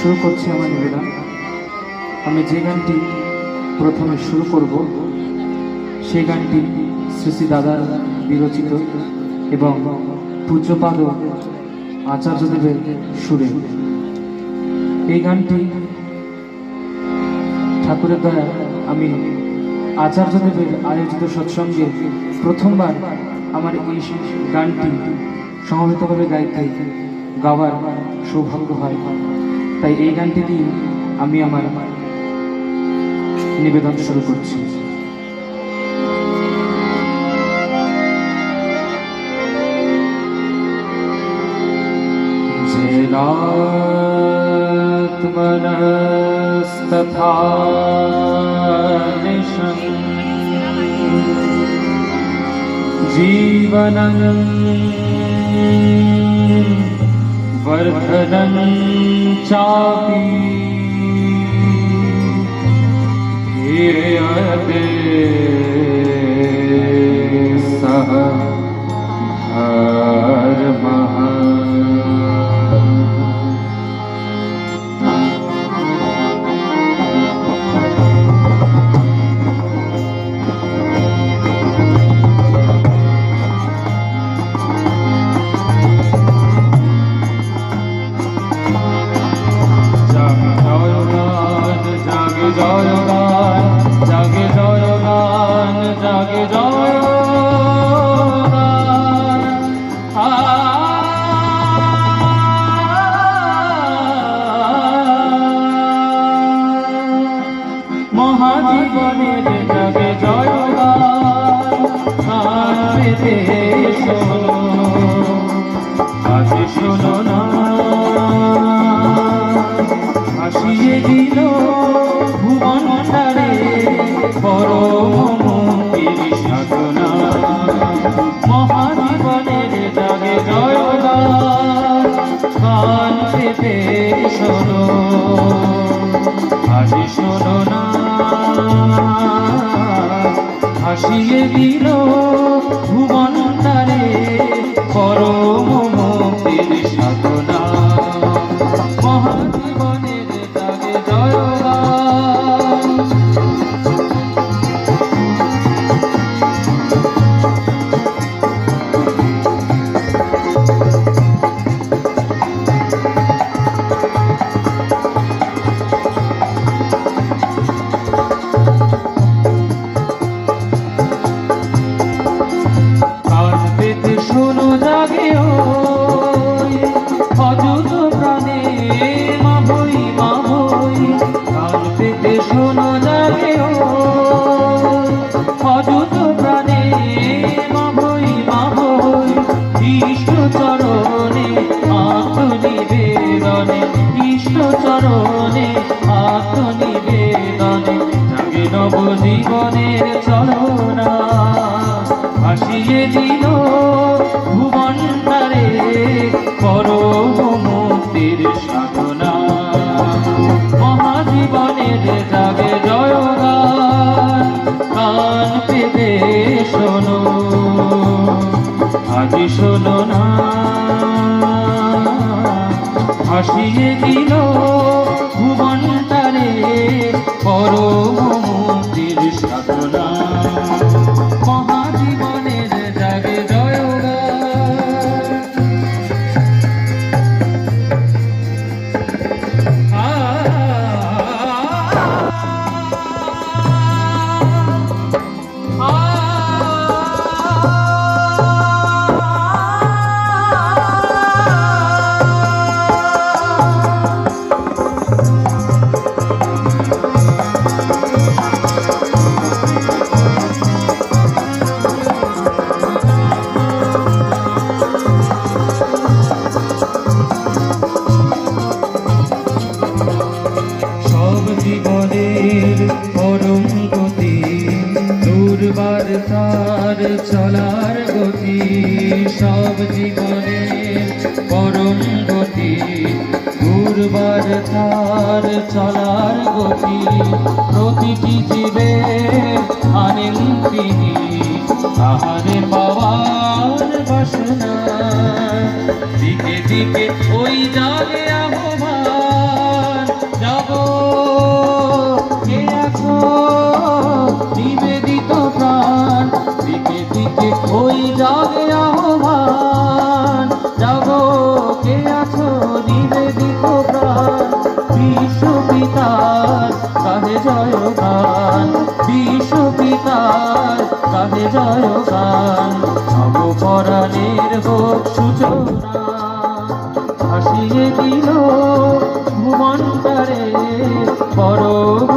শুরু করছি আমার নিবেদন। আমি যে গানটি প্রথমে শুরু করব, সেই গানটি শ্রী দাদার বিরচিত এবং পূজ্যপাদ আচার্যদেবের সুরে। এই গানটি ঠাকুরের দয়া আমি আচার্যদেবের আয়োজিত সৎসঙ্গে প্রথমবার আমার এই গানটি সমবেতভাবে গাইতে, গাওয়ার সৌভাগ্য হয়। তাই এই গানটি দিয়ে আমি আমার নিবেদন শুরু করছি যে রাত মনস্তথা নিশম জীবনম वर्धनं ভাসিয়ে নব জীবনের চরণা ভাসিয়ে দিল ভুবন তারে পরম মুক্তির সাধনা। মহাজীবনের জাগে জয়গান কান পেতে শোনো। আজ শোনো না। ভাসিয়ে দিল সব জীবনের পরম গতি দুর্বার তার চলার গতি প্রতিটি জীবে আনেন তিনি তাহারে পিতার কাহে জয় গান। বিশ্ব পিতার কাহে জয় গান। নবপরাণের হোক সূচনা, ভাসিয়ে দিল ভুবন তারে পরম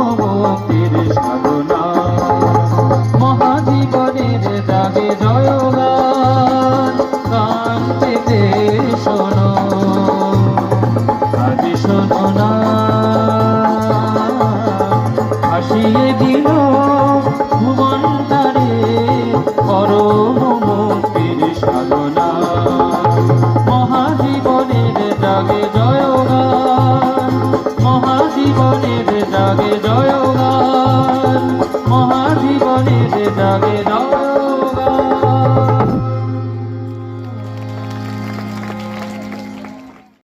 জাগে জয়গান